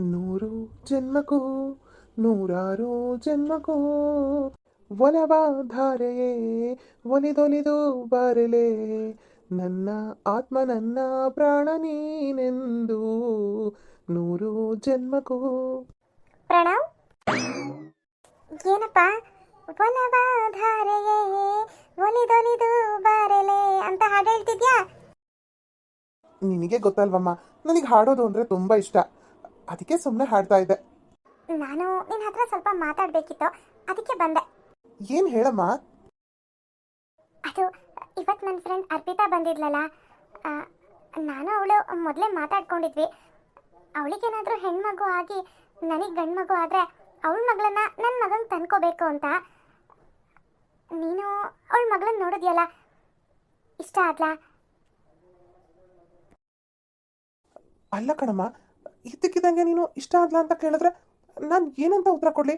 ನೂರು ಜನ್ಮಕೋ ನೂರಾರು ಜನ್ಮಕೋ. ಒಲವ ಧಾರೆಯೇ ಒಲಿದೊಲಿದು ಬರಲೇ. ನನ್ನ ಆತ್ಮ ನನ್ನ ಪ್ರಾಣ ನೀನೆಂದು ನೂರು ಜನ್ಮಕೋ. ಪ್ರಣವ್? ಏನಪ್ಪ? ಒಲವ ಧಾರೆಯೇ ಒಲಿದೊಲಿದು ಬರಲೇ ಅಂತ ಹಾಡು ಹೇಳ್ತಿದ್ಯಾ? ನಿನಗೆ ಗೊತ್ತಲ್ವಮ್ಮ ನನಗೆ ಹಾಡೋದು ಅಂದರೆ ತುಂಬ ಇಷ್ಟ. ಅದಕ್ಕೆ ಸುಮ್ಮನೆ ಹಾಡ್ತಾ ಇದ್ದೆ. ನಾನು ನಿನ್ನ ಹತ್ರ ಸ್ವಲ್ಪ ಮಾತಾಡಬೇಕಿತ್ತು ಅದಕ್ಕೆ ಬಂದೆ. ಏನು ಹೇಳಮ್ಮ? ಅದು ಇವತ್ತು ನನ್ನ ಫ್ರೆಂಡ್ ಅರ್ಪಿತಾ ಬಂದಿದ್ಲಲ್ಲ ನಾನು ಅವಳು ಮೊದಲೇ ಮಾತಾಡ್ಕೊಂಡಿದ್ವಿ. ಅವಳಿಗೇನಾದರೂ ಹೆಣ್ಮಗು ಆಗಿ ನನಗೆ ಗಂಡು ಮಗು ಆದರೆ ಅವಳ ಮಗಳನ್ನ ನನ್ನ ಮಗನ್ ತಂದ್ಕೋಬೇಕು ಅಂತ. ನೀನು ಅವಳ ಮಗಳನ್ನ ನೋಡಿದ್ಯಲ್ಲ ಇಷ್ಟ ಆದ್ಲಾ? ಅಲ್ಲ ಕಣಮ್ಮ ಇದ್ದಕ್ಕಿದ್ದಂಗೆ ನೀನು ಇಷ್ಟ ಆಗ್ಲಾ ಅಂತ ಕೇಳಿದ್ರೆ ನಾನು ಏನಂತ ಉತ್ತರ ಕೊಡ್ಲಿ?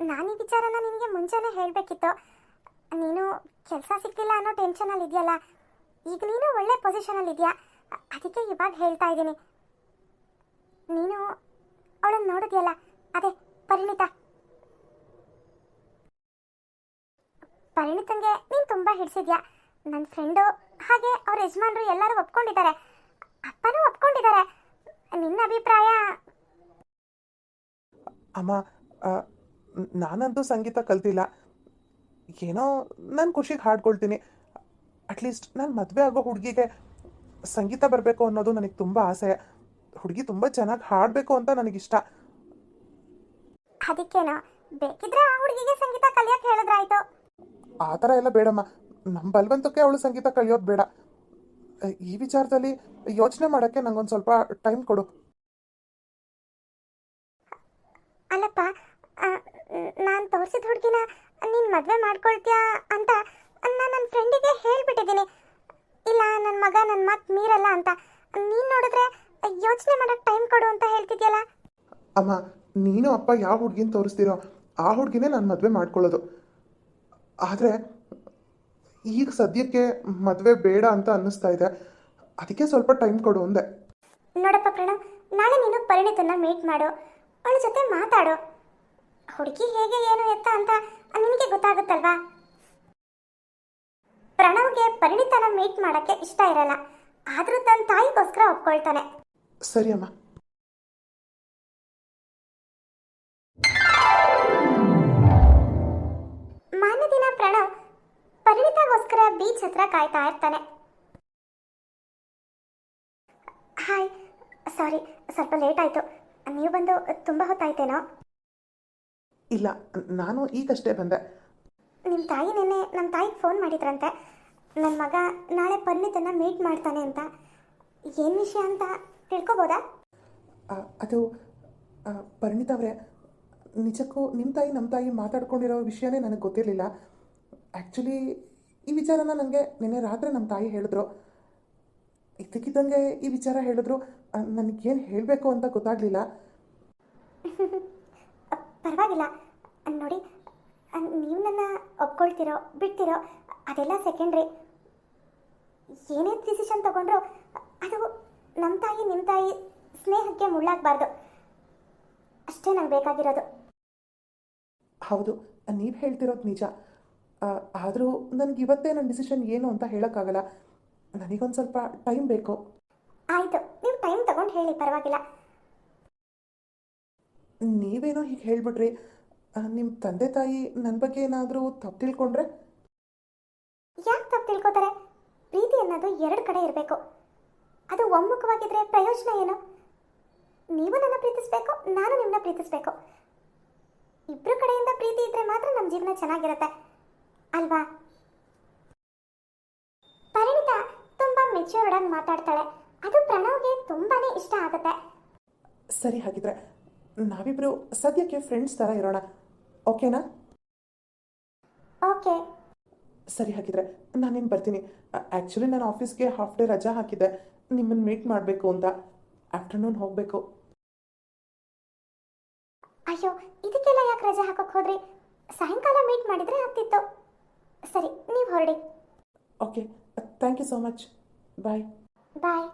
ನಾನು ಈ ವಿಚಾರನ ನಿನಗೆ ಮುಂಚೆನೇ ಹೇಳಬೇಕಿತ್ತು. ನೀನು ಕೆಲಸ ಸಿಕ್ಕಿಲ್ಲ ಅನ್ನೋ ಟೆನ್ಷನಲ್ಲಿ ಇದೆಯಲ್ಲ? ಈಗ ನೀನು ಒಳ್ಳೆ ಪೊಸಿಷನಲ್ಲಿ ಇದೆಯಾ? ಅದಕ್ಕೆ ಇವಾಗ ಹೇಳ್ತಾ ಇದ್ದೀನಿ. ನೀನು ಅವಳನ್ನು ನೋಡಿದ್ಯಲ್ಲ? ಅದೇ, ಪರಿಣಿತ. ಪರಿಣಿತಂಗೆ ನೀನು ತುಂಬ ಹಿಡಿಸಿದ್ಯಾ? ನನ್ನ ಫ್ರೆಂಡು ಹಾಗೆ ಅವ್ರ ಯಜಮಾನ್ರು ಎಲ್ಲರೂ ಒಪ್ಕೊಂಡಿದ್ದಾರೆ. ಅಪ್ಪನೂ ಒಪ್ಕೊಂಡಿದ್ದಾರೆ. ನಿನ್ನ ಅಭಿಪ್ರಾಯ? ಅಮ್ಮ ನಾನಂತೂ ಸಂಗೀತ ಕಲ್ತಿಲ್ಲ. ಏನೋ ನಾನು ಖುಷಿಗೆ ಹಾಡ್ಕೊಳ್ತೀನಿ. ಅಟ್ಲೀಸ್ಟ್ ನಾನು ಮದುವೆ ಆಗೋ ಹುಡುಗಿಗೆ ಸಂಗೀತ ಬರಬೇಕು ಅನ್ನೋದು ನನಗೆ ತುಂಬ ಆಸೆ. ಹುಡುಗಿ ತುಂಬ ಚೆನ್ನಾಗಿ ಹಾಡಬೇಕು ಅಂತ ನನಗಿಷ್ಟ. ಅದಕ್ಕೇನೋ? ಬೇಕಿದ್ರೆ ಆ ಹುಡುಗಿಗೆ ಸಂಗೀತ ಹೇಳಿದ್ರಾಯ್ತು. ಆ ಥರ ಎಲ್ಲ ಬೇಡಮ್ಮ. ನಮ್ಮ ಬಲವಂತಕ್ಕೆ ಅವಳು ಸಂಗೀತ ಕಲಿಯೋದು ಬೇಡ. ಈ ವಿಚಾರದಲ್ಲಿ ಯೋಚನೆ ಮಾಡೋಕ್ಕೆ ನಂಗೊಂದು ಸ್ವಲ್ಪ ಟೈಮ್ ಕೊಡು. ಅಲ್ಲಪ್ಪ ನಾನು ತೋರಿಸಿದ ಹುಡುಗಿನ ನೀನು ಮದುವೆ ಮಾಡ್ಕೊಳ್ತೀಯಾ ಅಂತ ನಾನು ನನ್ನ ಫ್ರೆಂಡಿಗೆ ಹೇಳ್ಬಿಟ್ಟಿದ್ದೀನಿ. ಇಲ್ಲ ನನ್ನ ಮಗ ನನ್ನ ಮಾತು ಮೀರಲ್ಲ ಅಂತ. ನೀನು ನೋಡಿದ್ರೆ ಯೋಚನೆ ಮಾಡೋಕ್ಕೆ ಟೈಮ್ ಕೊಡು ಅಂತ ಹೇಳ್ತಿದ್ಯಲ್ಲ? ಅಮ್ಮ ನೀನು ಅಪ್ಪ ಯಾವ ಹುಡುಗಿನ ತೋರಿಸ್ತೀರೋ ಆ ಹುಡುಗಿನೇ ನಾನು ಮದುವೆ ಮಾಡ್ಕೊಳ್ಳೋದು. ಆದರೆ ಈಗ ಸದ್ಯಕ್ಕೆ ಮದುವೆ ಬೇಡ ಅಂತ ಅನ್ನಿಸ್ತಾ ಇದೆ. ಅದಕ್ಕೆ ಸ್ವಲ್ಪ ಟೈಮ್ ಕೊಡು ಅಂದೆ. ನೋಡಪ್ಪ ಪ್ರಣವ್ ನಾಳೆ ನೀನು ಪರಿಣಿತನ್ನ ಮೀಟ್ ಮಾಡು. ಅವಳ ಜೊತೆ ಮಾತಾಡು. ಹುಡುಗಿ ಹೇಗೆ ಏನು ಎತ್ತ ಅಂತ ನಿನಗೆ ಗೊತ್ತಾಗುತ್ತಲ್ವಾ? ಪ್ರಣವ್ಗೆ ಪರಿಣಿತನ ಮೀಟ್ ಮಾಡಕ್ಕೆ ಇಷ್ಟ ಇರಲ್ಲ. ಆದ್ರೂ ತನ್ನ ತಾಯಿಗೋಸ್ಕರ ಒಪ್ಕೊಳ್ತಾನೆ. ಸರಿ ಅಮ್ಮ. ಮಾನ್ಯ ದಿನ ಪ್ರಣವ್ ಬೀಚ್ ಹತ್ರ ಕಾಯ್ತಾ ಇರ್ತಾನೆ. ಹಾಯ್ ಸಾರಿ ಸ್ವಲ್ಪ ಲೇಟ್ ಆಯ್ತು. ನೀವು ಬಂದು ತುಂಬ ಹೊತ್ತಾಯ್ತೇನೋ? ಇಲ್ಲ ನಾನು ಈಗಷ್ಟೇ ಬಂದೆ. ನಿಮ್ಮ ತಾಯಿ ನಿನ್ನೆ ನಮ್ಮ ತಾಯಿಗೆ ಫೋನ್ ಮಾಡಿದ್ರಂತೆ. ನನ್ನ ಮಗ ನಾಳೆ ಪರಿಣಿತನ ಮೀಟ್ ಮಾಡ್ತಾನೆ ಅಂತ. ಏನು ವಿಷಯ ಅಂತ ತಿಳ್ಕೊಬೋದಾ? ಅದು ಪರಿಣಿತ ಅವರೇ ನಿಜಕ್ಕೂ ನಿಮ್ಮ ತಾಯಿ ನಮ್ಮ ತಾಯಿ ಮಾತಾಡ್ಕೊಂಡಿರೋ ವಿಷಯನೇ ನನಗೆ ಗೊತ್ತಿರಲಿಲ್ಲ. ಆ್ಯಕ್ಚುಲಿ ಈ ವಿಚಾರನ ನನಗೆ ನಿನ್ನೆ ರಾತ್ರಿ ನಮ್ಮ ತಾಯಿ ಹೇಳಿದ್ರು. ಇದ್ದಕ್ಕಿದ್ದಂಗೆ ಈ ವಿಚಾರ ಹೇಳಿದ್ರು. ನನಗೇನು ಹೇಳಬೇಕು ಅಂತ ಗೊತ್ತಾಗಲಿಲ್ಲ. ಪರವಾಗಿಲ್ಲ. ನೋಡಿ ನೀವು ನನ್ನ ಒಪ್ಕೊಳ್ತಿರೋ ಬಿಡ್ತಿರೋ ಅದೆಲ್ಲ ಸೆಕೆಂಡ್ರಿ. ಏನೇ ಡಿಸಿಷನ್ ತಗೊಂಡ್ರು ಅದು ನಮ್ಮ ತಾಯಿ ನಿಮ್ಮ ತಾಯಿ ಸ್ನೇಹಕ್ಕೆ ಮುಳ್ಳಾಗಬಾರ್ದು. ಅಷ್ಟೇ ನಂಗೆ ಬೇಕಾಗಿರೋದು. ಹೌದು ನೀವು ಹೇಳ್ತಿರೋದು ನಿಜ. ಆದರೂ ನನಗೆ ಇವತ್ತೇ ನನ್ನ ಡಿಸಿಷನ್ ಏನು ಅಂತ ಹೇಳೋಕ್ಕಾಗಲ್ಲ. ನನಗೊಂದು ಸ್ವಲ್ಪ ಟೈಮ್ ಬೇಕು. ಆಯಿತು ನೀವು ಟೈಮ್ ತಗೊಂಡು ಹೇಳಿ ಪರವಾಗಿಲ್ಲ. ನೀವೇನೋ ಹೀಗೆ ಹೇಳ್ಬಿಟ್ರಿ. ನಿಮ್ಮ ತಂದೆ ತಾಯಿ ನನ್ನ ಬಗ್ಗೆ ಏನಾದರೂ ತಪ್ಪು ತಿಳ್ಕೊಂಡ್ರೆ? ಯಾಕೆ ತಪ್ಪು ತಿಳ್ಕೊತಾರೆ? ಪ್ರೀತಿ ಅನ್ನೋದು ಎರಡು ಕಡೆ ಇರಬೇಕು. ಅದು ಒಮ್ಮುಖವಾಗಿದ್ರೆ ಪ್ರಯೋಜನ ಏನು? ನೀವು ನನ್ನ ಪ್ರೀತಿಸ್ಬೇಕು ನಾನು ನಿಮ್ಮನ್ನ ಪ್ರೀತಿಸ್ಬೇಕು. ಇಬ್ಬರು ಕಡೆಯಿಂದ ಪ್ರೀತಿ ಇದ್ರೆ ಮಾತ್ರ ನಮ್ಮ ಜೀವನ ಚೆನ್ನಾಗಿರುತ್ತೆ. ಅಲ್ವಾ? ಪರಿಣಿತ ತುಂಬಾ ಮೆಚ್ಯೂರ್ಡ್ ಆಗಿ ಮಾತಾಡ್ತಾಳೆ. ಅದು ಪ್ರಣವ್ಗೆ ತುಂಬಾನೇ ಇಷ್ಟ ಆಗುತ್ತೆ. ಸರಿ ಹಾಗಿದ್ರೆ ನಾವಿಬ್ಬರು ಸದ್ಯಕ್ಕೆ ಫ್ರೆಂಡ್ಸ್ ಥರ ಇರೋಣ. ಓಕೆನಾ? ಓಕೆ. ಸರಿ ಹಾಗಿದ್ರೆ ನಾನೇನು ಬರ್ತೀನಿ. ಆ್ಯಕ್ಚುಲಿ ನಾನು ಆಫೀಸ್ಗೆ ಹಾಫ್ ಡೇ ರಜಾ ಹಾಕಿದ್ದೆ. ನಿಮ್ಮನ್ನು ಮೀಟ್ ಮಾಡಬೇಕು ಅಂತ. ಆಫ್ಟರ್ನೂನ್ ಹೋಗಬೇಕು. ಅಯ್ಯೋ ಇದಕ್ಕೆಲ್ಲ ಯಾಕೆ ರಜೆ ಹಾಕಕ್ ಹೋದ್ರಿ? ಸಾಯಂಕಾಲ ಮೀಟ್ ಮಾಡಿದ್ರೆ ಆಗ್ತಿತ್ತು. ಸರಿ ನೀವು ಹೊರಡಿ. Okay thank you so much bye bye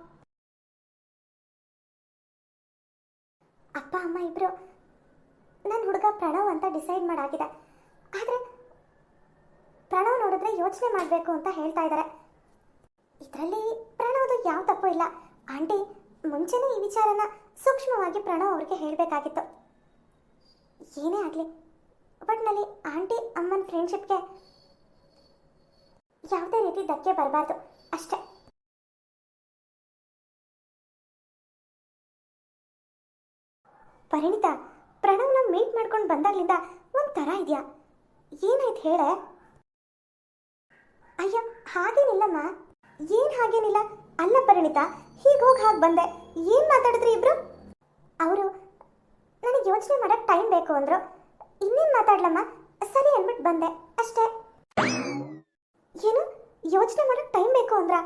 ಅಪ್ಪ ಅಮ್ಮ ಇಬ್ಬರು ನನ್ನ ಹುಡುಗ ಪ್ರಣವ್ ಅಂತ ಡಿಸೈಡ್ ಮಾಡಾಗಿದೆ. ಆದರೆ ಪ್ರಣವ್ ನೋಡಿದ್ರೆ ಯೋಚನೆ ಮಾಡಬೇಕು ಅಂತ ಹೇಳ್ತಾ ಇದ್ದಾರೆ ಇದರಲ್ಲಿ ಪ್ರಣವ್ದು ಯಾವ ತಪ್ಪು ಇಲ್ಲ. ಆಂಟಿ ಮುಂಚೆನೇ ಈ ವಿಚಾರನ ಸೂಕ್ಷ್ಮವಾಗಿ ಪ್ರಣವ್ ಅವ್ರಿಗೆ ಹೇಳಬೇಕಾಗಿತ್ತು. ಏನೇ ಆಗಲಿ ಒಟ್ನಲ್ಲಿ ಆಂಟಿ ಅಮ್ಮನ ಫ್ರೆಂಡ್ಶಿಪ್ಗೆ ಯಾವುದೇ ರೀತಿ ಧಕ್ಕೆ ಬರಬಾರ್ದು. ಅಷ್ಟೇ. ಪರಿಣಿತ, ಪ್ರಣವ್ನ ಮೀಟ್ ಮಾಡ್ಕೊಂಡು ಬಂದಾಗ್ಲಿಂದ ಒಂಥರ ಇದೆಯಾ? ಏನಾಯ್ತು ಹೇಳೆ? ಅಯ್ಯೋ, ಹಾಗೇನಿಲ್ಲಮ್ಮ. ಏನ್ ಹಾಗೇನಿಲ್ಲ? ಅಲ್ಲ ಪರಿಣಿತ, ಹೀಗೆ ಹೋಗಿ ಹಾಗೆ ಬಂದೆ. ಏನ್ ಮಾತಾಡಿದ್ರಿ ಇಬ್ರು? ಅವರು ನನಗೆ ಯೋಚನೆ ಮಾಡಕ್ಕೆ ಟೈಮ್ ಬೇಕು ಅಂದ್ರು. ಇನ್ನೇನ್ ಮಾತಾಡ್ಲಮ್ಮ? ಸರಿ ಅಂದ್ಬಿಟ್ಟು ಬಂದೆ. ಅಷ್ಟೇ. ಏನು? ಯೋಚನೆ ಮಾಡೋಕೆ ಟೈಮ್ ಬೇಕು ಅಂದ್ರ?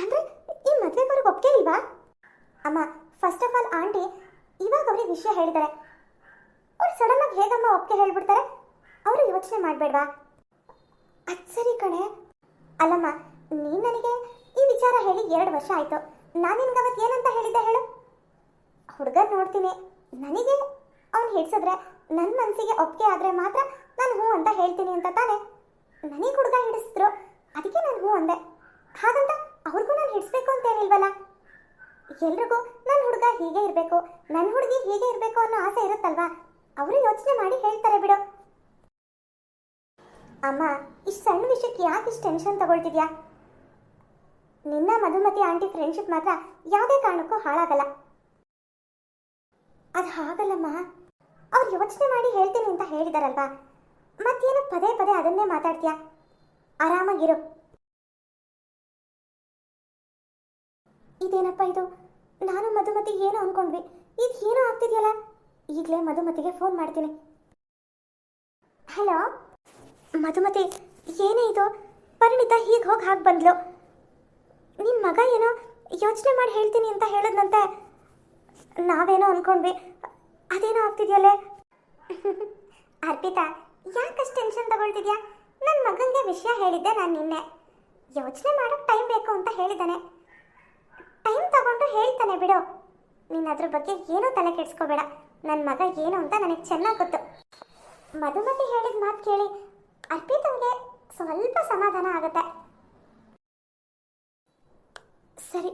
ಅಂದ್ರೆ ಈ ಮದ್ವೆವರೆಗೆ ಒಪ್ಪಿಗೆ ಇಲ್ವಾ? ಅಮ್ಮ ಫಸ್ಟ್ ಆಫ್ ಆಲ್ ಆಂಟಿ, ಇವಾಗ ಅವ್ರಿಗೆ ವಿಷಯ ಹೇಳಿದ್ದಾರೆ ಅವ್ರು ಸಡನ್ ಆಗಿ ಹೇಗಮ್ಮ ಒಪ್ಪಿಗೆ ಹೇಳ್ಬಿಡ್ತಾರೆ? ಅವರು ಯೋಚನೆ ಮಾಡಬೇಡ್ವಾ? ಅದ್ ಸರಿ ಕಣೆ. ಅಲ್ಲಮ್ಮ, ನೀನ್ ನನಗೆ ಈ ವಿಚಾರ ಹೇಳಿ ಎರಡು ವರ್ಷ ಆಯ್ತು. ನಾನು ನಿನ್ಗೆ ಅವತ್ತು ಏನಂತ ಹೇಳಿದ್ದೆ ಹೇಳು? ಹುಡುಗ ನೋಡ್ತೀನಿ. ನನಗೆ ಅವ್ನು ಹಿಡ್ಸಿದ್ರೆ ನನ್ನ ಮನಸ್ಸಿಗೆ ಒಪ್ಪಿಗೆ ಆದ್ರೆ ಮಾತ್ರ ನಾನು ಹ್ಞೂ ಅಂತ ಹೇಳ್ತೀನಿ ಅಂತ ತಾನೆ? ನನಗೆ ಹುಡುಗ ಹಿಡಿಸಿದ್ರು. ಅದಕ್ಕೆ ನಾನು ಹ್ಞೂ ಅಂದೆ. ಹಾಗಂತ ಅವ್ರಿಗೂ ನಾನು ಹಿಡಿಸ್ಬೇಕು ಅಂತೇನಿಲ್ವಲ್ಲ ಎಲ್ರಿಗೂ ನನ್ನ ಹುಡುಗ ಹೀಗೆ ಇರಬೇಕು ನನ್ನ ಹುಡುಗಿ ಹೀಗೆ ಇರಬೇಕು ಅನ್ನೋ ಆಸೆ ಇರುತ್ತಲ್ವಾ? ಅವರು ಯೋಚನೆ ಮಾಡಿ ಹೇಳ್ತಾರೆ ಬಿಡು. ಅಮ್ಮ, ಇಷ್ಟು ಸಣ್ಣ ವಿಷಯಕ್ಕೆ ಯಾಕೆ ಇಷ್ಟು ಟೆನ್ಷನ್ ತಗೊಳ್ತಿದ್ಯಾ? ನಿನ್ನ ಮಧುಮತಿ ಆಂಟಿ ಫ್ರೆಂಡ್ಶಿಪ್ ಮಾತ್ರ ಯಾವುದೇ ಕಾರಣಕ್ಕೂ ಹಾಳಾಗಲ್ಲ. ಅದು ಹಾಗಲ್ಲಮ್ಮ. ಅವ್ರು ಯೋಚನೆ ಮಾಡಿ ಹೇಳ್ತೀನಿ ಅಂತ ಹೇಳಿದಾರಲ್ವಾ? ಮತ್ತೇನು ಪದೇ ಪದೇ ಅದನ್ನೇ ಮಾತಾಡ್ತೀಯಾ? ಆರಾಮಾಗಿರು. ಇದೇನಪ್ಪ ಇದು? ನಾನು ಮಧುಮತಿ ಏನೋ ಅನ್ಕೊಂಡ್ವಿ. ಇದು ಏನೋ ಆಗ್ತಿದೆಯಲ್ಲ? ಈಗಲೇ ಮಧುಮತಿಗೆ ಫೋನ್ ಮಾಡ್ತೀನಿ. ಹಲೋ? ಮಧುಮತಿ, ಏನೇ ಇದು? ಪರಿಣಿತ ಹೀಗೆ ಹೋಗಿ ಹಾಗೆ ಬಂದ್ಲು. ನಿಮ್ಮ ಮಗ ಏನೋ ಯೋಚನೆ ಮಾಡಿ ಹೇಳ್ತೀನಿ ಅಂತ ಹೇಳಿದ್ನಂತೆ. ನಾವೇನೋ ಅನ್ಕೊಂಡ್ವಿ. ಅದೇನೋ ಆಗ್ತಿದೆಯಲ್ಲೇ? ಅರ್ಪಿತಾ, ಯಾಕಷ್ಟು ಟೆನ್ಷನ್ ತಗೊಳ್ತಿದ್ಯಾ? ನನ್ನ ಮಗನಿಗೆ ವಿಷಯ ಹೇಳಿದ್ದೆ ನಾನು ನಿನ್ನೆ. ಯೋಚನೆ ಮಾಡೋಕ್ಕೆ ಟೈಮ್ ಬೇಕು ಅಂತ ಹೇಳಿದ್ದಾನೆ. ಟೈಮ್ ತಗೊಂಡು ಹೇಳ್ತಾನೆ ಬಿಡು. ನೀನು ಅದ್ರ ಬಗ್ಗೆ ಏನೂ ತಲೆ ಕೆಡಿಸ್ಕೋಬೇಡ. ನನ್ನ ಮಗ ಏನು ಅಂತ ನನಗೆ ಚೆನ್ನಾಗಿ ಗೊತ್ತು. ಮಧುಮತಿ ಹೇಳಿದ ಮಾತು ಕೇಳಿ ಅರ್ಪಿತಂಗೆ ಸ್ವಲ್ಪ ಸಮಾಧಾನ ಆಗುತ್ತೆ. ಸರಿ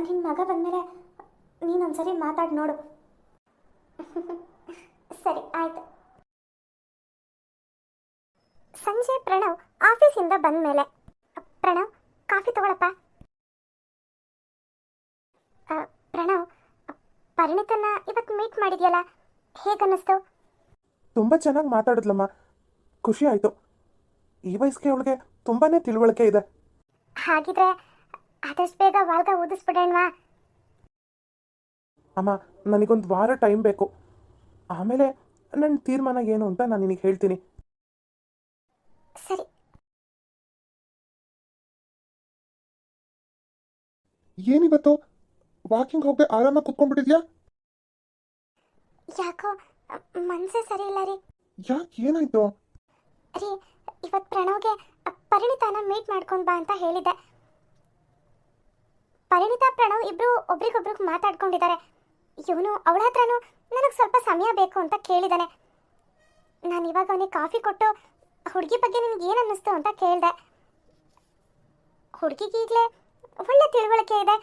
ನಿನ್ನ ಮಗ ಬಂದಮೇಲೆ ನೀನೊಂದ್ಸರಿ ಮಾತಾಡಿ ನೋಡು. ಸರಿ, ಆಯ್ತು. ಸಂಜೆ ಪ್ರಣವ್ ಆಫೀಸಿಂದ ಬಂದ ಮೇಲೆ ಪ್ರಣವ್ ಕಾಫಿ ತಗೊಳಪ್ಪ. ಪ್ರಣವ್ ಪರಿಣಿತನ ಇವತ್ತು ಮೀಟ್ ಮಾಡಿದ್ಯಲ್ಲ? ಹೇಗನ್ನಿಸ್ತು? ತುಂಬ ಚೆನ್ನಾಗಿ ಮಾತಾಡಿದ್ಲಮ್ಮ. ಖುಷಿ ಆಯಿತು. ಈ ವಯಸ್ಸಿಗೆ ಅವಳಿಗೆ ತುಂಬಾ ತಿಳುವಳಿಕೆ ಇದೆ. ಹಾಗಿದ್ರೆ ಆದಷ್ಟು ಬೇಗ ವಾಲ್ಗ ಓದಿಸ್ಬಿಡೋಣವಾ ಅಮ್ಮ ನನಗೊಂದು ವಾರ ಟೈಮ್ ಬೇಕು. ಆಮೇಲೆ ನನ್ನ ತೀರ್ಮಾನ ಏನು ಅಂತ ನಾನು ನಿನಗೆ ಹೇಳ್ತೀನಿ ಸರಿ ಏನಿವತ್ತು? ವಾಕಿಂಗ್ ಹೋಗದೆ ಆರಾಮಾಗಿ ಕುತ್ಕೊಂಡ್ಬಿಟ್ಟಿದ್ಯಾ? ಯಾಕೋ ಮನಸ್ಸೇ ಸರಿ ಇಲ್ಲ ರೀ. ಯಾಕೆ ಏನಾಯ್ತು? ರೀ ಇವತ್ತು ಪ್ರಣವ್ಗೆ ಪರಿಣಿತಾನ ಮೀಟ್ ಮಾಡ್ಕೊಂಡು ಬಾ ಅಂತ ಹೇಳಿದ್ದೆ. ಪರಿಣಿತ ಪ್ರಣವ್ ಇಬ್ರು ಒಬ್ರಿಗೊಬ್ರಿಗೆ ಮಾತಾಡ್ಕೊಂಡಿದ್ದಾರೆ. ಇವನು ಅವಳ ಹತ್ರನೂ ನನಗೆ ಸ್ವಲ್ಪ ಸಮಯ ಬೇಕು ಅಂತ ಕೇಳಿದಾನೆ. ನಾನು ಇವಾಗ ಅವನಿಗೆ ಕಾಫಿ ಕೊಟ್ಟು ಹುಡುಗಿ ಬಗ್ಗೆ ನಿನಗೆ ಏನು ಅನ್ನಿಸ್ತು ಅಂತ ಕೇಳಿದೆ. ಹುಡುಗಿಗೆ ಈಗಲೇ ಒಳ್ಳೆ ತಿಳುವಳಿಕೆ ಇದೆ.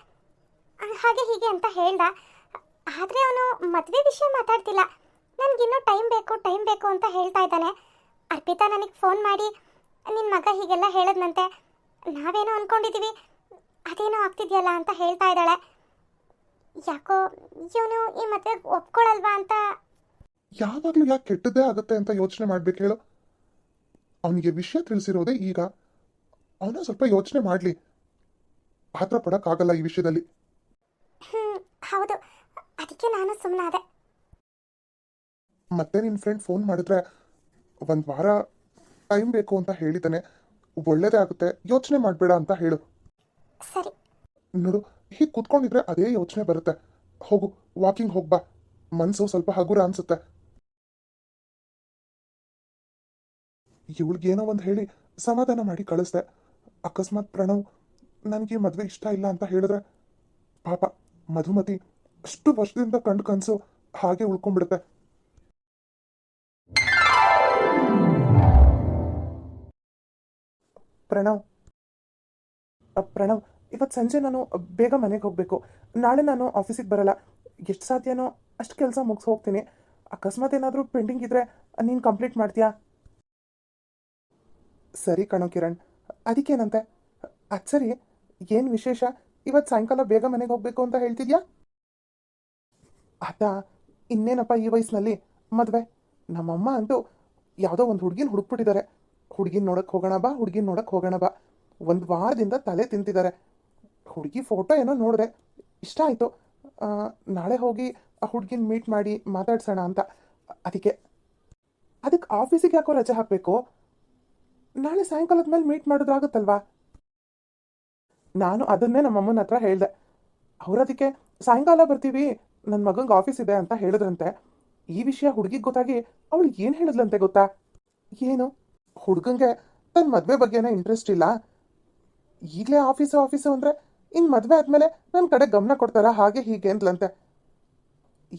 ಹಾಗೆ ಹೀಗೆ ಅಂತ ಹೇಳ್ದ. ಆದರೆ ಅವನು ಮದುವೆ ವಿಷಯ ಮಾತಾಡ್ತಿಲ್ಲ. ನನಗಿನ್ನೂ ಟೈಮ್ ಬೇಕು ಟೈಮ್ ಬೇಕು ಅಂತ ಹೇಳ್ತಾ ಇದ್ದಾನೆ. ಅರ್ಪಿತಾ ನನಗೆ ಫೋನ್ ಮಾಡಿ ನಿನ್ನ ಮಗ ಹೀಗೆಲ್ಲ ಹೇಳದ್ನಂತೆ. ನಾವೇನೋ ಅನ್ಕೊಂಡಿದ್ದೀವಿ ಅದೇನೋ ಆಗ್ತಿದೆಯಲ್ಲ ಅಂತ ಹೇಳ್ತಾ ಇದ್ದಾಳೆ. ಯಾಕೋ ಇವನು ಈ ಮದುವೆ ಒಪ್ಕೊಳ್ಳಲ್ವಾ ಅಂತ? ಯಾವಾಗಲೂ ಯಾಕೆ ಕೆಟ್ಟದ್ದೇ ಆಗುತ್ತೆ ಅಂತ ಯೋಚನೆ ಮಾಡ್ಬೇಕು ಹೇಳು. ಅವನಿಗೆ ವಿಷಯ ತಿಳಿಸಿರೋದೇ ಈಗ. ಅವನ ಸ್ವಲ್ಪ ಯೋಚನೆ ಮಾಡಲಿ. ಆತರ ಪಡಕ್ಕಾಗಲ್ಲ ಈ ವಿಷಯದಲ್ಲಿ. ಹ್ಞೂ ಹೌದು. ಅದಕ್ಕೆ ನಾನು ಸುಮ್ಮನಾದೆ ಮತ್ತೆ ನಿನ್ನ ಫ್ರೆಂಡ್ ಫೋನ್ ಮಾಡಿದ್ರೆ ಒಂದು ವಾರ ಟೈಮ್ ಬೇಕು ಅಂತ ಹೇಳಿದ್ದಾನೆ. ಒಳ್ಳೇದೇ ಆಗುತ್ತೆ. ಯೋಚನೆ ಮಾಡಬೇಡ ಅಂತ ಹೇಳು. ಸರಿ. ನೋಡು ಹೀಗೆ ಕೂತ್ಕೊಂಡಿದ್ರೆ ಅದೇ ಯೋಚನೆ ಬರುತ್ತೆ. ಹೋಗು ವಾಕಿಂಗ್ ಹೋಗ್ಬಾ ಮನಸ್ಸು ಸ್ವಲ್ಪ ಹಗುರ ಅನ್ಸುತ್ತೆ. ಇವಳಿಗೇನೋ ಒಂದು ಹೇಳಿ ಸಮಾಧಾನ ಮಾಡಿ ಕಳಿಸ್ದೆ. ಅಕಸ್ಮಾತ್ ಪ್ರಣವ್ ನನಗೆ ಮದುವೆ ಇಷ್ಟ ಇಲ್ಲ ಅಂತ ಹೇಳಿದ್ರೆ, ಪಾಪ ಮಧುಮತಿ ಅಷ್ಟು ವರ್ಷದಿಂದ ಕಂಡು ಕನಸು ಹಾಗೆ ಉಳ್ಕೊಂಡ್ಬಿಡುತ್ತೆ. ಪ್ರಣವ್ ಪ್ರಣವ್ ಇವತ್ತು ಸಂಜೆ ನಾನು ಬೇಗ ಮನೆಗೆ ಹೋಗಬೇಕು. ನಾಳೆ ನಾನು ಆಫೀಸಿಗೆ ಬರಲ್ಲ. ಎಷ್ಟು ಸಾಧ್ಯನೋ ಅಷ್ಟು ಕೆಲಸ ಮುಗಿಸ್ ಹೋಗ್ತೀನಿ. ಅಕಸ್ಮಾತ್ ಏನಾದರೂ ಪೆಂಡಿಂಗ್ ಇದ್ದರೆ ನೀನು ಕಂಪ್ಲೀಟ್ ಮಾಡ್ತೀಯಾ? ಸರಿ ಕಣೋ ಕಿರಣ್, ಅದಕ್ಕೇನಂತೆ? ಅದು ಸರಿ. ಏನು ವಿಶೇಷ? ಇವತ್ತು ಸಾಯಂಕಾಲ ಬೇಗ ಮನೆಗೆ ಹೋಗಬೇಕು ಅಂತ ಹೇಳ್ತಿದ್ಯಾ? ಆತ, ಇನ್ನೇನಪ್ಪ ಈ ವಯಸ್ಸಿನಲ್ಲಿ ಮದುವೆ. ನಮ್ಮಮ್ಮ ಅಂತೂ ಯಾವುದೋ ಒಂದು ಹುಡುಗಿನ ಹುಡುಕ್ಬಿಟ್ಟಿದ್ದಾರೆ. ಹುಡುಗಿನ ನೋಡಕ್ಕೆ ಹೋಗೋಣ ಬಾ, ಹುಡುಗಿನ ನೋಡಕ್ಕೆ ಹೋಗೋಣ ಬಾ. ಒಂದು ವಾರದಿಂದ ತಲೆ ತಿಂತಿದ್ದಾರೆ. ಹುಡುಗಿ ಫೋಟೋ ಏನೋ ನೋಡಿದೆ. ಇಷ್ಟ ಆಯಿತು. ನಾಳೆ ಹೋಗಿ ಆ ಹುಡುಗಿನ ಮೀಟ್ ಮಾಡಿ ಮಾತಾಡ್ಸೋಣ ಅಂತ. ಅದಕ್ಕೆ ಅದಕ್ಕೆ ಆಫೀಸಿಗೆ ಯಾಕೋ ರಜೆ ಹಾಕಬೇಕು? ನಾಳೆ ಸಾಯಂಕಾಲದ ಮೇಲೆ ಮೀಟ್ ಮಾಡೋದಾಗುತ್ತಲ್ವಾ ನಾನು ಅದನ್ನೇ ನಮ್ಮಮ್ಮನ ಹತ್ರ ಹೇಳಿದೆ. ಅವ್ರದಕ್ಕೆ ಸಾಯಂಕಾಲ ಬರ್ತೀವಿ ನನ್ನ ಮಗಂಗೆ ಆಫೀಸ್ ಇದೆ ಅಂತ ಹೇಳಿದ್ರಂತೆ. ಈ ವಿಷಯ ಹುಡುಗಿಗೆ ಗೊತ್ತಾಗಿ ಅವಳು ಏನು ಹೇಳಿದ್ಲಂತೆ ಗೊತ್ತಾ? ಏನು? ಹುಡುಗಂಗೆ ತನ್ನ ಮದುವೆ ಬಗ್ಗೆನೇ ಇಂಟ್ರೆಸ್ಟ್ ಇಲ್ಲ. ಈಗಲೇ ಆಫೀಸು ಆಫೀಸು ಅಂದರೆ ಇನ್ನು ಮದುವೆ ಆದಮೇಲೆ ನನ್ನ ಕಡೆ ಗಮನ ಕೊಡ್ತಾರ, ಹಾಗೆ, ಹೀಗೆ ಅಂದ್ಲಂತೆ.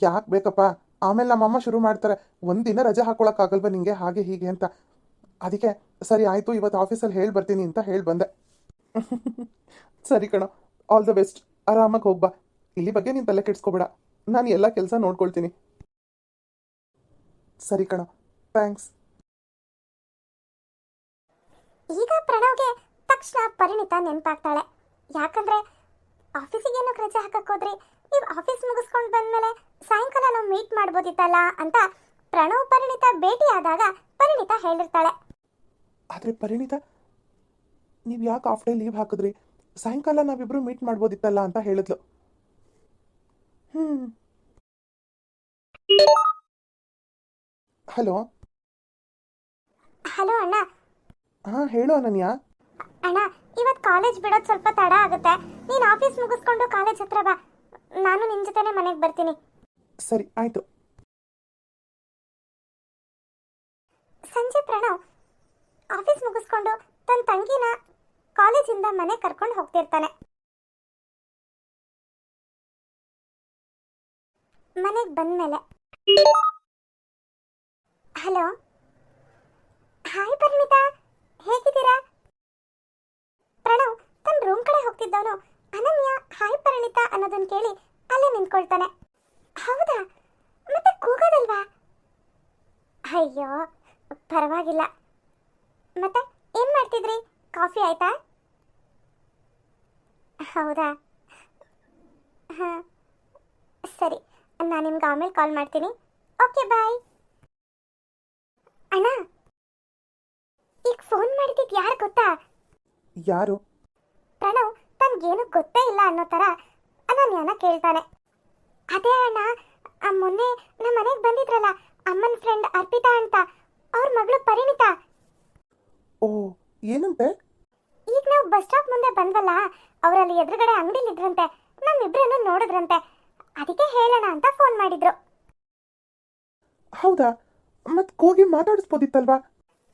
ಯಾಕೆ ಬೇಕಪ್ಪ? ಆಮೇಲೆ ನಮ್ಮಮ್ಮ ಶುರು ಮಾಡ್ತಾರೆ ಒಂದಿನ ರಜೆ ಹಾಕೊಳಕ್ಕಾಗಲ್ವ ನಿಂಗೆ, ಹಾಗೆ, ಹೀಗೆ ಅಂತ. ಅದಕ್ಕೆ ಸರಿ ಆಯಿತು ಇವತ್ತು ಆಫೀಸಲ್ಲಿ ಹೇಳಿ ಬರ್ತೀನಿ ಅಂತ ಹೇಳಿ ಬಂದೆ ಸರಿ ಕಣ ಆಲ್ ದ ಬೆಸ್ಟ್ ಆರಾಮಾಗಿ ಹೋಗ್ಬಾ. ಇಲ್ಲಿ ಬಗ್ಗೆ ನೀನು ತಲೆ ಕೆಡ್ಸ್ಕೊಬೇಡ. ನಾನು ಎಲ್ಲ ಕೆಲಸ ನೋಡ್ಕೊಳ್ತೀನಿ. ಸರಿ ಕಣ ಥ್ಯಾಂಕ್ಸ್ ಈಗ ಪ್ರಣವ್ಗೆ ತಕ್ಷಣ ಪರಿಣಿತ ನೆನಪಾಗ್ತಾಳೆ. ಯಾಕಂದ್ರೆ ಆಫೀಸಿಗೆ ಏನಕ್ಕೆ ರಜೆ ಹಾಕಕ್ ಹೋದ್ರಿ ನೀವು ಆಫೀಸ್ ಮುಗಿಸ್ಕೊಂಡು ಬಂದ್ಮೇಲೆ ಸಾಯಂಕಾಲ ನಾವು ಮೀಟ್ ಮಾಡ್ಬೋದಿತ್ತಲ್ಲ ಅಂತ ಪ್ರಣವ್ ಪರಿಣಿತ ಭೇಟಿ ಆದಾಗ ಪರಿಣಿತ ಹೇಳಿರ್ತಾಳೆ. ಆದ್ರೆ ಪರಿಣಿತ ನೀವು ಯಾಕೆ ಆಫ್ ಡೇ ಲೀವ್ ಹಾಕಿದ್ರಿ? ಸಾಯಂಕಾಲ ನಾವಿಬ್ರು ಮೀಟ್ ಮಾಡ್ಬೋದಿತ್ತಲ್ಲ ಅಂತ ಹೇಳಿದ್ಲು. ಹ್ಞೂ ಹಲೋ? ಹಲೋ ಅಣ್ಣ. ಹಾಂ ಹೇಳು ಅನನ್ಯ. ಅಣ್ಣ ಇವತ್ತು ಕಾಲೇಜ್ ಬಿಡೋದು ಸ್ವಲ್ಪ ತಡ ಆಗುತ್ತೆ. ನೀನು ಆಫೀಸ್ ಮುಗಿಸ್ಕೊಂಡು ಕಾಲೇಜ್ ಹತ್ರ ಬಾ. ನಾನು ನಿನ್ನ ಜೊತೆನೆ ಮನೆಗೆ ಬರ್ತೀನಿ. ಸರಿ ಆಯಿತು. ಸಂಜೆ ಪ್ರಣವ್ ಆಫೀಸ್ ಮುಗಿಸ್ಕೊಂಡು ತನ್ನ ತಂಗಿನ ಕಾಲೇಜಿಂದ ಮನೆ ಕರ್ಕೊಂಡು ಹೋಗ್ತಿರ್ತಾನೆ. ಮನೆಗೆ ಬಂದ್ಮೇಲೆ. ಹಲೋ? ಹಾಯ್ ಪರಿಣಿತಾ ಹೇಗಿದ್ದೀರಾ? ಪ್ರಣವ್ ತನ್ನ ರೂಮ್ ಕಡೆ ಹೋಗ್ತಿದ್ದವನು. ಅನನ್ಯ, ಹಾಯ್ ಪರಿಣಿತಾ ಅನ್ನೋದನ್ನ ಕೇಳಿ ಅಲ್ಲೇ ನಿಂತ್ಕೊಳ್ತಾನೆ. ಹೌದಾ? ಮತ್ತೆ ಕೂಗೋದಲ್ವಾ? ಅಯ್ಯೋ, ಪರವಾಗಿಲ್ಲ. ಮತ್ತೆ ಏನ್ ಮಾಡ್ತಿದ್ರಿ? ಕಾಫಿ ಆಯ್ತಾ? ಹೌದಾ? ಹಾಂ. ಸರಿ ನಾನು ನಿಮ್ಗೆ ಆಮೇಲೆ ಕಾಲ್ ಮಾಡ್ತೀನಿ. Okay bye. ಅಣ್ಣ ಈಗ ಫೋನ್ ಮಾಡಿದ್ದು ಯಾರು ಗೊತ್ತಾ? ಯಾರು? ಪ್ರಣವ್ ತನ್ಗೇನು ಗೊತ್ತೇ ಇಲ್ಲ ಅನ್ನೋ ಥರ ಅನನ್ಯನ ಕೇಳ್ತಾನೆ. ಅದೇ ಅಣ್ಣ ಆ ಮೊನ್ನೆ ನಮ್ಮ ಮನೆಗೆ ಬಂದಿದ್ರಲ್ಲ ಅಮ್ಮನ ಫ್ರೆಂಡ್ ಅರ್ಪಿತಾ ಅಂತ ಅವ್ರ ಮಗಳು ಪರಿಣಿತಾ. ಓ ಏನಂತೆ? ಈಗ ನಾವು ಬಸ್ ಸ್ಟಾಪ್ ಮುಂದೆ ಬಂದ್ವಲ್ಲ ಅವರಲ್ಲಿ ಎದುರುಗಡೆ ಅಂಗಡಿಲಿದ್ರಂತೆ ನಮ್ಮಿಬ್ರನ್ನು ನೋಡಿದ್ರಂತೆ. ಅದಕ್ಕೆ ಹೇಳೋಣ ಅಂತ ಫೋನ್ ಮಾಡಿದ್ರು. ಹೌದಾ? ಮತ್ ಕೂಗಿ ಮಾತಾಡಿಸ್ಬೋದಿತ್ತಲ್ವಾ?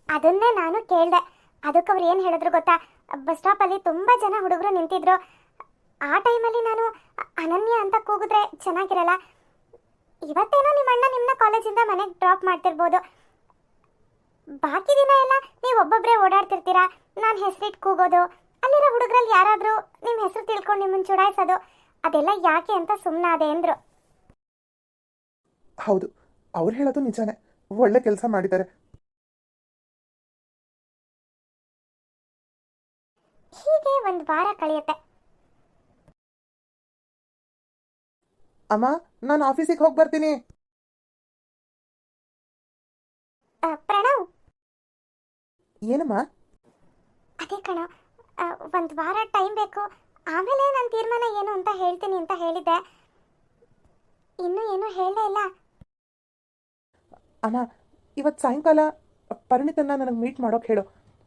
ಅದನ್ನೇ ನಾನು ಕೇಳ್ದೆ. ಅದಕ್ಕೆ ಅವ್ರು ಏನು ಹೇಳಿದ್ರು ಗೊತ್ತಾ? ಬಸ್ ಸ್ಟಾಪ್ ಅಲ್ಲಿ ತುಂಬಾ ಜನ ಹುಡುಗರು ನಿಂತಿದ್ರು. ಆ ಟೈಮಲ್ಲಿ ನಾನು ಅನನ್ಯ ಅಂತ ಕೂಗಿದ್ರೆ ಚೆನ್ನಾಗಿರಲ್ಲ. ಇವತ್ತೇನೋ ನಿಮ್ಮ ಅಣ್ಣ ನಿಮ್ಮನ್ನ ಕಾಲೇಜಿಂದ ಮನೆಗೆ ಡ್ರಾಪ್ ಮಾಡ್ತಿರ್ಬೋದು. ಬಾಕಿ ದಿನ ಎಲ್ಲ ನೀವು ಒಬ್ಬೊಬ್ಬರೇ ಓಡಾಡ್ತಿರ್ತೀರಾ? ನಾನು ಹೆಸರಿಟ್ಟು ಕೂಗೋದು ಅಲ್ಲಿರೋ ಹುಡುಗರಲ್ಲಿ ಯಾರಾದರೂ ನಿಮ್ಮ ಹೆಸರು ತಿಳ್ಕೊಂಡು ನಿಮ್ಮನ್ನು ಚುಡಾಯಿಸೋದು ಅದೆಲ್ಲ ಯಾಕೆ ಅಂತ ಸುಮ್ಮನಾದೆ ಅಂದರು. ಹೌದು ಅವ್ರು ಹೇಳೋದು ನಿಜಾನೇ. ಒಳ್ಳೆ ಕೆಲಸ ಮಾಡಿದ್ದಾರೆ. ಹೀಗೆ ಒಂದು ವಾರ ಕಳೆಯುತ್ತೆ. ಅಮ್ಮ ನಾನು ಆಫೀಸಿಗೆ ಹೋಗಿ ಬರ್ತೀನಿ. ಪ್ರಣವ್? ಏನಮ್ಮ? ಅದೇ ಕಣ ಒಂದು ವಾರ ಟೈಮ್ ಬೇಕು. ಆಮೇಲೆ ನನ್ನ ತೀರ್ಮಾನ ಏನು ಅಂತ ಹೇಳ್ತೀನಿ ಅಂತ ಹೇಳಿದ್ದೆ. ಇನ್ನೂ ಏನೂ ಹೇಳಲೇ ಇಲ್ಲ. ಅಮ್ಮ ಇವತ್ತು ಸಾಯಂಕಾಲ ಪರಿಣಿತನ್ನ ನನಗೆ ಮೀಟ್ ಮಾಡೋಕೆ ಹೇಳು.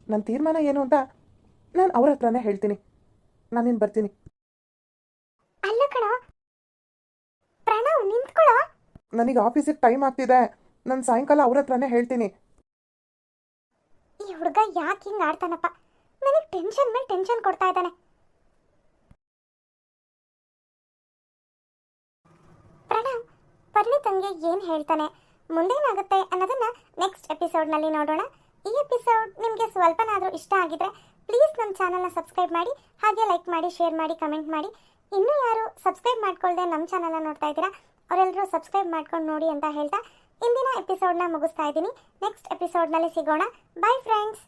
ನನ್ನ ತೀರ್ಮಾನ ಏನು ಅಂತ ನಾನು ಅವ್ರ ಹತ್ರನೇ ಹೇಳ್ತೀನಿ. ನಾನೇನು ಬರ್ತೀನಿ. ಅಲ್ಲ ಕಣ ಪ್ರಣವ್ ನಿಂತ್ಕೊಳ್ಳೋ ನನಗೆ ಆಫೀಸಿಗೆ ಟೈಮ್ ಆಗ್ತಿದೆ. ನಾನು ಸಾಯಂಕಾಲ ಅವ್ರ ಹತ್ರನೇ ಹೇಳ್ತೀನಿ. ಹುಡುಗ ಯಾಕೆ ಹಿಂಗೆ ಆಡ್ತಾನಪ್ಪ? ನನಗೆ ಟೆನ್ಷನ್ ಮೇಲೆ ಟೆನ್ಷನ್ ಕೊಡ್ತಾ ಇದ್ದಾನೆ. ಪ್ರಣವ್ ಪರಿಣಿತಂಗೆ ಏನು ಹೇಳ್ತಾನೆ? ಮುಂದೇನಾಗುತ್ತೆ ಅನ್ನೋದನ್ನ ನೆಕ್ಸ್ಟ್ ಎಪಿಸೋಡ್ನಲ್ಲಿ ನೋಡೋಣ. ಈ ಎಪಿಸೋಡ್ ನಿಮಗೆ ಸ್ವಲ್ಪನಾದರೂ ಇಷ್ಟ ಆಗಿದ್ರೆ ಪ್ಲೀಸ್ ನಮ್ಮ ಚಾನಲ್ನ ಸಬ್ಸ್ಕ್ರೈಬ್ ಮಾಡಿ, ಹಾಗೆ ಲೈಕ್ ಮಾಡಿ ಶೇರ್ ಮಾಡಿ ಕಮೆಂಟ್ ಮಾಡಿ. ಇನ್ನೂ ಯಾರು ಸಬ್ಸ್ಕ್ರೈಬ್ ಮಾಡ್ಕೊಳ್ಳದೆ ನಮ್ಮ ಚಾನಲ್ನ ನೋಡ್ತಾ ಇದ್ದೀರಾ ಅವರೆಲ್ಲರೂ ಸಬ್ಸ್ಕ್ರೈಬ್ ಮಾಡ್ಕೊಂಡು ನೋಡಿ ಅಂತ ಹೇಳ್ತಾ ಇಂದಿನ ಎಪಿಸೋಡ್ನ ಮುಗಿಸ್ತಾ ಇದ್ದೀನಿ. ನೆಕ್ಸ್ಟ್ ಎಪಿಸೋಡ್ನಲ್ಲಿ ಸಿಗೋಣ. By friends